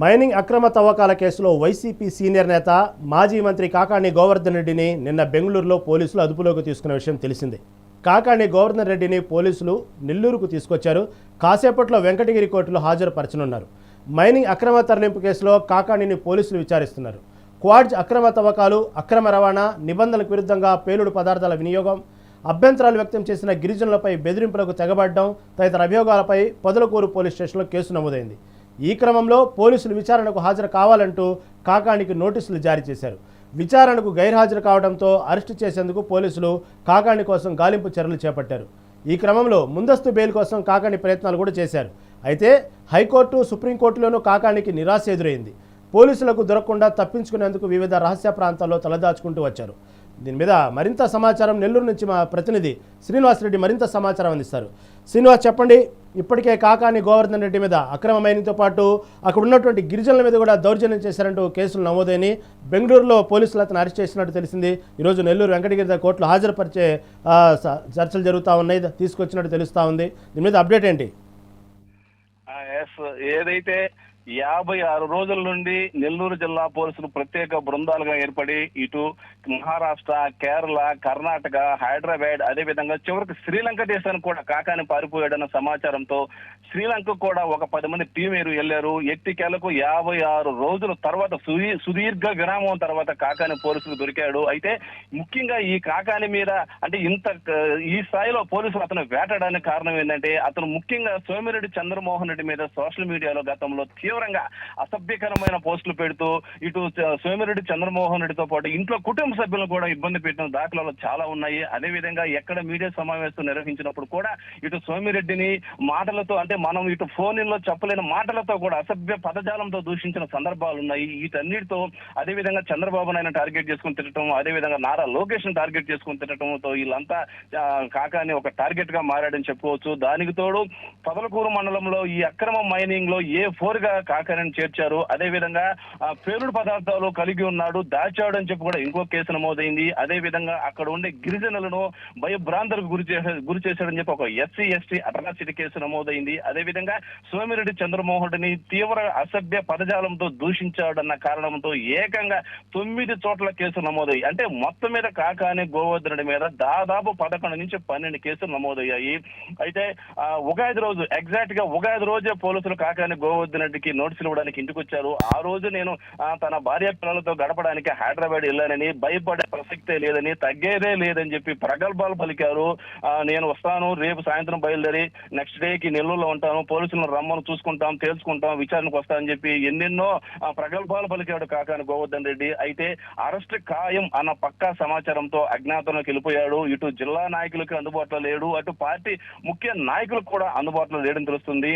Mining అక్రమ తవ్వకాల కేసులో వైసీపీ సీనియర్ నేత మాజీ మంత్రి కాకాణి గోవర్ధన్ రెడ్డిని నిన్న బెంగళూరులో పోలీసులు అదుపులోకి తీసుకున్న విషయం తెలిసిందే. కాకాణి గోవర్ధన్ రెడ్డిని పోలీసులు నెల్లూరుకు తీసుకొచ్చారు. కాసేపట్లో వెంకటగిరి కోర్టులో హాజరుపరచనున్నారు. మైనింగ్ అక్రమ తరలింపు కేసులో కాకాణిని పోలీసులు విచారిస్తున్నారు. క్వాడ్జ్ అక్రమ తవ్వకాలు అక్రమ రవాణా నిబంధనలకు విరుద్ధంగా పేలుడు పదార్థాల వినియోగం అభ్యంతరాలు వ్యక్తం చేసిన గిరిజనులపై బెదిరింపులకు తెగబడడం తదితర అభియోగాలపై పొదలకూరు పోలీస్ స్టేషన్లో కేసు నమోదైంది. ఈ క్రమంలో పోలీసులు విచారణకు హాజరు కావాలంటూ కాకాణికి నోటీసులు జారీ చేశారు. విచారణకు గైర్హాజరు కావడంతో అరెస్టు చేసేందుకు పోలీసులు కాకాణి కోసం గాలింపు చర్యలు చేపట్టారు. ఈ క్రమంలో ముందస్తు బెయిల్ కోసం కాకాణి ప్రయత్నాలు కూడా చేశారు. అయితే హైకోర్టు సుప్రీంకోర్టులోనూ కాకాణికి నిరాశ ఎదురైంది. పోలీసులకు దొరకకుండా తప్పించుకునేందుకు వివిధ రహస్య ప్రాంతాల్లో తలదాచుకుంటూ వచ్చారు. దీని మీద మరింత సమాచారం నెల్లూరు నుంచి మా ప్రతినిధి శ్రీనివాస్ రెడ్డి మరింత సమాచారం అందిస్తారు. శ్రీనివాస్ చెప్పండి. ఇప్పటికే కాకాని గోవర్ధన్ రెడ్డి మీద అక్రమ మైనింగ్తో పాటు అక్కడ ఉన్నటువంటి గిరిజనుల మీద కూడా దౌర్జన్యం చేశారంటూ కేసులు నమోదైని బెంగళూరులో పోలీసులు అతను అరెస్ట్ చేసినట్టు తెలిసింది. ఈరోజు నెల్లూరు వెంకటగిరి కోర్టులో హాజరుపరిచే చర్చలు జరుగుతూ ఉన్నాయి. తీసుకొచ్చినట్టు తెలుస్తూ ఉంది. దీని మీద అప్డేట్ ఏంటి? ఏదైతే యాభై ఆరు రోజుల నుండి నెల్లూరు జిల్లా పోలీసులు ప్రత్యేక బృందాలుగా ఏర్పడి ఇటు మహారాష్ట్ర కేరళ కర్ణాటక హైదరాబాద్ అదే విధంగా చివరికి శ్రీలంక దేశానికి కూడా కాకాని పారిపోయాడన్న సమాచారంతో శ్రీలంక కూడా ఒక పది మంది టీం ఏరు వెళ్ళారు ఎట్టికేలకు యాభై ఆరు రోజుల తర్వాత సుదీ- సుదీర్ఘ విరామం తర్వాత కాకాని పోలీసులు దొరికాడు. అయితే ముఖ్యంగా ఈ కాకాని మీద అంటే ఇంత ఈ స్థాయిలో పోలీసులు అతను వేటాడడానికి కారణం ఏంటంటే అతను ముఖ్యంగా సోమిరెడ్డి చంద్రమోహన్ రెడ్డి మీద సోషల్ మీడియాలో గతంలో తీవ్రంగా అసభ్యకరమైన పోస్టులు పెడుతూ ఇటు సోమిరెడ్డి చంద్రమోహన్ రెడ్డితో పాటు ఇంట్లో కుటుంబ సభ్యులను కూడా ఇబ్బంది పెట్టిన దాఖలాలు చాలా ఉన్నాయి. అదే విధంగా ఎక్కడ మీడియా సమావేశం నిర్వహించినప్పుడు కూడా ఇటు సోమిరెడ్డిని మాటలతో అంటే మనం ఇటు ఫోన్లో చెప్పలేని మాటలతో కూడా అసభ్య పదజాలంతో దూషించిన సందర్భాలు ఉన్నాయి. వీటన్నిటితో అదే విధంగా చంద్రబాబు నాయుడు టార్గెట్ చేసుకుని తిట్టడం అదే విధంగా నారా లోకేష్ టార్గెట్ చేసుకుని తిట్టడంతో వీళ్ళంతా కాకాని ఒక టార్గెట్గా మారాడని చెప్పుకోవచ్చు. దానికి తోడు పదలకూరు మండలంలో ఈ అక్రమ మైనింగ్లో ఏ ఫోర్గా కాకాని చేర్చారు. అదే విధంగా పేలుడు పదార్థాలు కలిగి ఉన్నాడు. దాచాడు అని చెప్పి కూడా ఇంకో కేసు నమోదైంది. అదే విధంగా అక్కడ ఉండే గిరిజనులను భయభ్రాంతులకు గురి గురి చేశాడని చెప్పి ఒక ఎస్సీ ఎస్టీ అట్రాసిటీ కేసు నమోదైంది. అదే విధంగా సోమిరెడ్డి చంద్రమోహన్ రెడ్డిని తీవ్ర అసభ్య పదజాలంతో దూషించాడన్న కారణంతో ఏకంగా తొమ్మిది చోట్ల కేసులు నమోదయ్యాయి. అంటే మొత్తం మీద కాకాని గోవర్ధనుడి మీద దాదాపు పదకొండు నుంచి పన్నెండు కేసులు నమోదయ్యాయి. అయితే ఉగాది రోజు ఎగ్జాక్ట్గా ఉగాది రోజే పోలీసులు కాకాని గోవర్ధన్ రెడ్డికి నోటీసులు ఇవ్వడానికి ఇంటికి వచ్చారు ఆ రోజు నేను తన భార్య పిల్లలతో గడపడానికి హైదరాబాద్ వెళ్ళానని భయపడే ప్రసక్తే లేదని తగ్గేదే లేదని చెప్పి ప్రగల్భాలు పలికారు. నేను వస్తాను రేపు సాయంత్రం బయలుదేరి నెక్స్ట్ డేకి నెల్లూరులో ఉంటాను. పోలీసులను రమ్మను చూసుకుంటాం తేల్చుకుంటాం విచారణకు వస్తానని చెప్పి ఎన్నెన్నో ప్రగల్భాలు పలికాడు కాకాని గోవర్ధన్ రెడ్డి. అయితే అరెస్ట్ ఖాయం అన్న పక్కా సమాచారంతో అజ్ఞాతంలోకి వెళ్ళిపోయాడు. ఇటు జిల్లా నాయకులకి అందుబాటులో లేడు. అటు పార్టీ ముఖ్య నాయకులకు కూడా అందుబాటులో లేడని తెలుస్తుంది.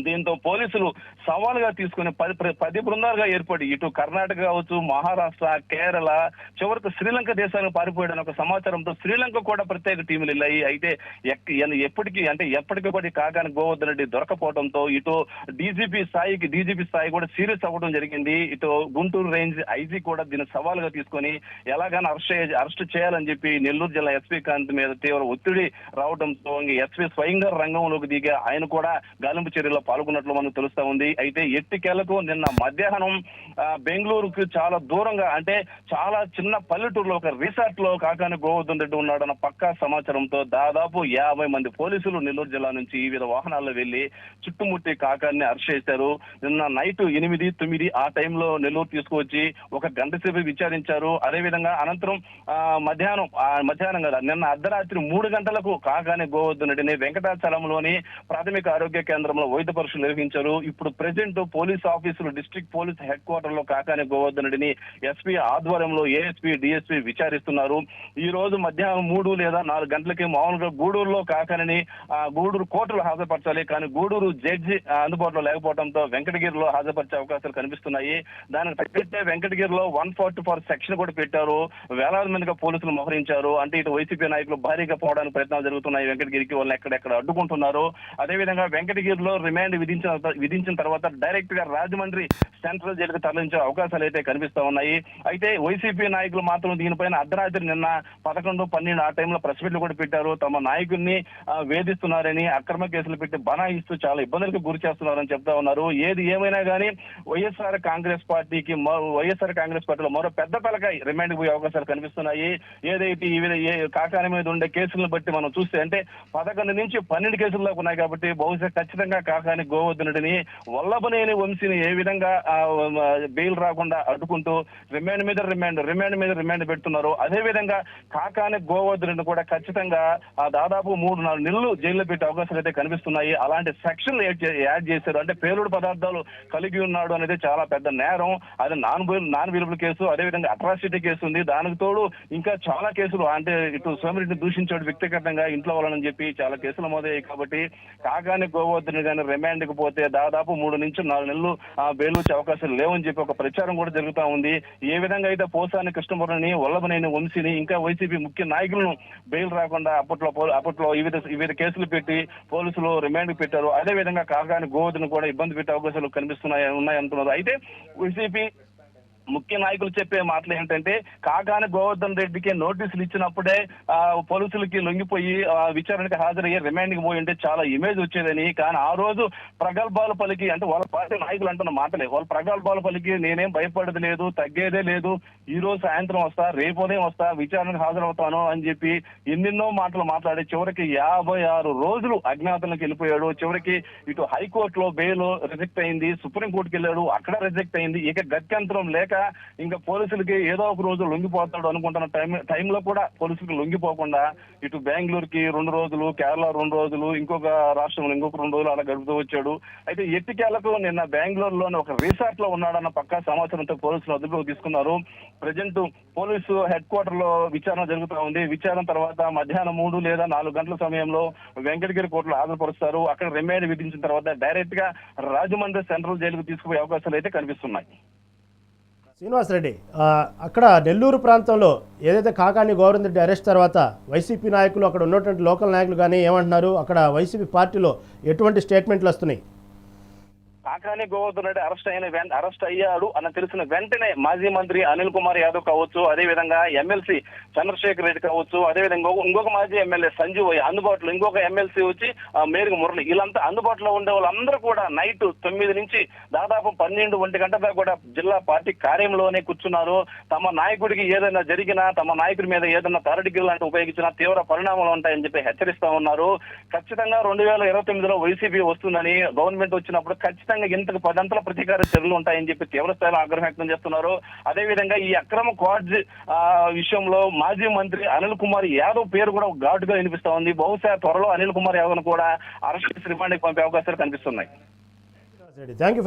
దీంతో పోలీసులు సవాలుగా తీసుకుని పది పది బృందాలుగా ఏర్పడి ఇటు కర్ణాటక కావచ్చు మహారాష్ట్ర కేరళ చివరికి శ్రీలంక దేశానికి పారిపోయాడని ఒక సమాచారంతో శ్రీలంక కూడా ప్రత్యేక టీములు వెళ్ళాయి. అయితే ఎక్- ఎప్పటికీ అంటే ఎప్పటికప్పటి కాకాని గోవర్ధన్ రెడ్డి దొరకపోవడంతో ఇటు డీజీపీ స్థాయికి డీజీపీ స్థాయి కూడా సీరియస్ అవ్వడం జరిగింది. ఇటు గుంటూరు రేంజ్ ఐజీ కూడా దీన్ని సవాలుగా తీసుకొని ఎలాగైనా అరెస్ట్ అరెస్ట్ చేయాలని చెప్పి నెల్లూరు జిల్లా ఎస్పీ కాంత్ మీద తీవ్ర ఒత్తిడి రావడంతో ఎస్పీ స్వయంగా రంగంలోకి దిగి ఆయన కూడా గాలింపు చర్యలో పాల్గొన్నట్లు మనకు తెలుస్తా ఉంది. అయితే ఎట్టికేలకు నిన్న మధ్యాహ్నం ఆ, బెంగళూరుకు చాలా దూరంగా అంటే చాలా చిన్న పల్లెటూరులో ఒక రిసార్ట్లో కాకాని గోవర్ధన్ రెడ్డి ఉన్నాడన్న పక్కా సమాచారంతో దాదాపు యాభై మంది పోలీసులు నెల్లూరు జిల్లా నుంచి వివిధ వాహనాల్లో వెళ్ళి చుట్టుముట్టి కాకాన్ని అరెస్ట్ చేశారు. నిన్న నైట్ ఎనిమిది తొమ్మిది ఆ టైంలో నెల్లూరు తీసుకువచ్చి ఒక గంట సేపు విచారించారు. అదే విధంగా అనంతరం ఆ, మధ్యాహ్నం ఆ, మధ్యాహ్నం కదా నిన్న అర్ధరాత్రి మూడు గంటలకు కాకాని గోవర్ధన్ రెడ్డిని వెంకటాచలంలోని ప్రాథమిక ఆరోగ్య కేంద్రంలో వైద్య పరీక్షలు నిర్వహించారు. ఇప్పుడు ప్రెసెంట్ పోలీస్ ఆఫీసులు డిస్ట్రిక్ట్ పోలీస్ హెడ్ క్వార్టర్లో కాకాని గోవర్ధన్ రెడ్డిని ఎస్పీ ఆధ్వర్యంలో ఏఎస్పీ డిఎస్పీ విచారిస్తున్నారు. ఈ రోజు మధ్యాహ్నం మూడు లేదా నాలుగు గంటలకి మామూలుగా గూడూరులో కాకాని గూడూరు కోర్టులో హాజరుపరచాలి. కానీ గూడూరు జడ్జి అందుబాటులో లేకపోవడంతో వెంకటగిరిలో హాజరుపరిచే అవకాశాలు కనిపిస్తున్నాయి. దానికి తగ్గట్టే వెంకటగిరిలో వన్ ఫార్టీ ఫోర్ సెక్షన్ కూడా పెట్టారు. వేలాది మందిగా పోలీసులు మోహరించారు. అంటే ఇటు వైసీపీ నాయకులు భారీగా పోవడానికి ప్రయత్నాలు జరుగుతున్నాయి. వెంకటగిరికి వాళ్ళని ఎక్కడెక్కడ అడ్డుకుంటున్నారు. అదేవిధంగా వెంకటగిరిలో రిమాండ్ విధించిన విధించిన తర్వాత డైరెక్ట్గా రాజమండ్రి సెంట్రల్ జైలుకు తరలించే అవకాశాలు అయితే కనిపిస్తా ఉన్నాయి. అయితే వైసీపీ నాయకులు మాత్రం దీనిపైన అర్ధరాత్రి నిన్న పదకొండు పన్నెండు ఆ టైంలో ప్రెస్ మీట్లు కూడా పెట్టారు. తమ నాయకుడిని వేధిస్తున్నారని అక్రమ కేసులు పెట్టి బనాయిస్తూ చాలా ఇబ్బందులకు గురి చేస్తున్నారని చెప్తా ఉన్నారు. ఏది ఏమైనా కానీ వైఎస్ఆర్ కాంగ్రెస్ పార్టీకి మరో- వైఎస్ఆర్ కాంగ్రెస్ పార్టీలో మరో పెద్ద తలకాయ రిమాండ్ పోయే అవకాశాలు కనిపిస్తున్నాయి. ఏదైతే ఈ విధ- ఏ కాకాని మీద ఉండే కేసులను బట్టి మనం చూస్తే అంటే పదకొండు నుంచి పన్నెండు కేసుల్లో ఉన్నాయి కాబట్టి బహుశా ఖచ్చితంగా కానీ గోవర్ధనుడిని వల్లభనేని వంశీని ఏ విధంగా బెయిల్ రాకుండా అడ్డుకుంటూ రిమాండ్ మీద రిమాండ్ రిమాండ్ మీద రిమాండ్ పెడుతున్నారు అదే విధంగా కాకాని గోవర్ధనుడిని కూడా ఖచ్చితంగా ఆ దాదాపు మూడు నాలుగు నెలలు జైల్లో పెట్టే అవకాశాలు అయితే కనిపిస్తున్నాయి. అలాంటి సెక్షన్లు యాడ్ చేశారు. అంటే పేలుడు పదార్థాలు కలిగి ఉన్నాడు అనేది చాలా పెద్ద నేరం. అది నాన్ నాన్ విలుబుల్ కేసు. అదే విధంగా అట్రాసిటీ కేసు ఉంది. దానికి తోడు ఇంకా చాలా కేసులు అంటే ఇటు సోమిరెడ్డిని దూషించాడు వ్యక్తిగతంగా ఇంట్లో వాళ్ళని చెప్పి చాలా కేసులు మొదలయ్యాయి కాబట్టి కాగాని గోవర్ధన్ కానీ రిమాండ్కి పోతే దాదాపు మూడు నుంచి నాలుగు నెలలు ఆ బెయిల్ వచ్చే అవకాశాలు లేవని చెప్పి ఒక ప్రచారం కూడా జరుగుతా ఉంది. ఏ విధంగా అయితే పోసాని కృష్ణమురళిని వల్లభనేని వంశీని ఇంకా వైసీపీ ముఖ్య నాయకులను బెయిల్ రాకుండా అప్పట్లో పో- అప్పట్లో వివిధ వివిధ కేసులు పెట్టి పోలీసులు రిమాండ్ పెట్టారు. అదే విధంగా కాగాని గోవర్ధన్ కూడా ఇబ్బంది పెట్టే అవకాశాలు కనిపిస్తున్నాయి ఉన్నాయంటున్నారు అయితే వైసీపీ ముఖ్య నాయకులు చెప్పే మాటలు ఏంటంటే కాకాని గోవర్ధన్ రెడ్డికి నోటీసులు ఇచ్చినప్పుడే పోలీసులకి లొంగిపోయి విచారణకి హాజరయ్యి రిమాండ్కి పోయి ఉంటే చాలా ఇమేజ్ వచ్చేదని. కానీ ఆ రోజు ప్రగల్భాలు పలికి అంటే వాళ్ళ పార్టీ నాయకులు అంటున్న మాటలే వాళ్ళ ప్రగల్భాలు పలికి నేనేం భయపడేది లేదు తగ్గేదే లేదు ఈ రోజు సాయంత్రం వస్తా రేపు ఉదయం వస్తా విచారణకు హాజరవుతాను అని చెప్పి ఎన్నెన్నో మాటలు మాట్లాడి చివరికి యాభై ఆరు రోజులు అజ్ఞాతంలోకి వెళ్ళిపోయాడు. చివరికి ఇటు హైకోర్టులో బెయిల్ రిజెక్ట్ అయింది సుప్రీం కోర్టుకి వెళ్ళాడు అక్కడ రిజెక్ట్ అయింది. ఇక గత్యంతరం లేక ఇంకా పోలీసులకి ఏదో ఒక రోజు లొంగిపోతాడు అనుకుంటున్న టైం టైంలో కూడా పోలీసులకు లొంగిపోకుండా ఇటు బెంగళూరుకి రెండు రోజులు కేరళ రెండు రోజులు ఇంకొక రాష్ట్రంలో ఇంకొక రెండు రోజులు అలా గడుపుతూ వచ్చాడు. అయితే ఎట్టికేలకు నిన్న బెంగళూరులోని ఒక రిసార్ట్లో ఉన్నాడన్న పక్కా సమాచారంతో పోలీసులు అదుపులోకి తీసుకున్నారు. ప్రజెంట్ పోలీసు హెడ్ క్వార్టర్లో విచారణ జరుగుతూ ఉంది. విచారణ తర్వాత మధ్యాహ్నం మూడు లేదా నాలుగు గంటల సమయంలో వెంకటగిరి కోర్టులో హాజరుపరుస్తారు. అక్కడ రిమాండ్ విధించిన తర్వాత డైరెక్ట్గా రాజమండ్రి సెంట్రల్ జైలుకు తీసుకుపోయే అవకాశాలు అయితే కనిపిస్తున్నాయి. శ్రీనివాసరెడ్డి రెడ్డి అక్కడ నెల్లూరు ప్రాంతంలో ఏదైతే కాకాని గోవర్ధన్ రెడ్డి అరెస్ట్ తర్వాత వైసీపీ నాయకులు అక్కడ ఉన్నటువంటి లోకల్ నాయకులు కానీ ఏమంటున్నారు? అక్కడ వైసీపీ పార్టీలో ఎటువంటి స్టేట్మెంట్లు వస్తున్నాయి? కాకాని గోవర్ధన్ రెడ్డి అరెస్ట్ అయిన అరెస్ట్ అయ్యాడు అని తెలిసిన వెంటనే మాజీ మంత్రి అనిల్ కుమార్ యాదవ్ కావచ్చు అదే విధంగా ఎమ్మెల్సీ చంద్రశేఖర్ రెడ్డి కావచ్చు అదేవిధంగా ఇంకొక- మాజీ ఎమ్మెల్యే సంజీవ్ అందుబాటులో ఇంకొక ఎమ్మెల్సీ వచ్చి ఆ, మేరుగు మురళి. వీళ్ళంతా అందుబాటులో ఉండే వాళ్ళందరూ కూడా నైట్ తొమ్మిది నుంచి దాదాపు పన్నెండు ఒంటి గంట దాకా కూడా జిల్లా పార్టీ కార్యంలోనే కూర్చున్నారు. తమ నాయకుడికి ఏదైనా జరిగినా తమ నాయకుడి మీద ఏదైనా థర్డ్ లాంటి ఉపయోగించినా తీవ్ర పరిణామాలు ఉంటాయని చెప్పి హెచ్చరిస్తా ఉన్నారు. ఖచ్చితంగా రెండు వేల ఇరవై తొమ్మిదిలో వైసీపీ వస్తుందని గవర్నమెంట్ వచ్చినప్పుడు ఖచ్చితంగా ఇంతకు పదంతల ప్రతీకార చర్యలు ఉంటాయని చెప్పి తీవ్ర స్థాయిలో ఆగ్రహం వ్యక్తం చేస్తున్నారు. అదే విధంగా ఈ అక్రమ క్వాడ్జ్ విషయంలో మాజీ మంత్రి అనిల్ కుమార్ యాదవ్ పేరు కూడా ఘాటుగా వినిపిస్తా ఉంది. బహుశా త్వరలో అనిల్ కుమార్ యాదవ్ కూడా అరెస్ట్ చేసి రిమాండ్కి పంపే అవకాశాలు కనిపిస్తున్నాయి.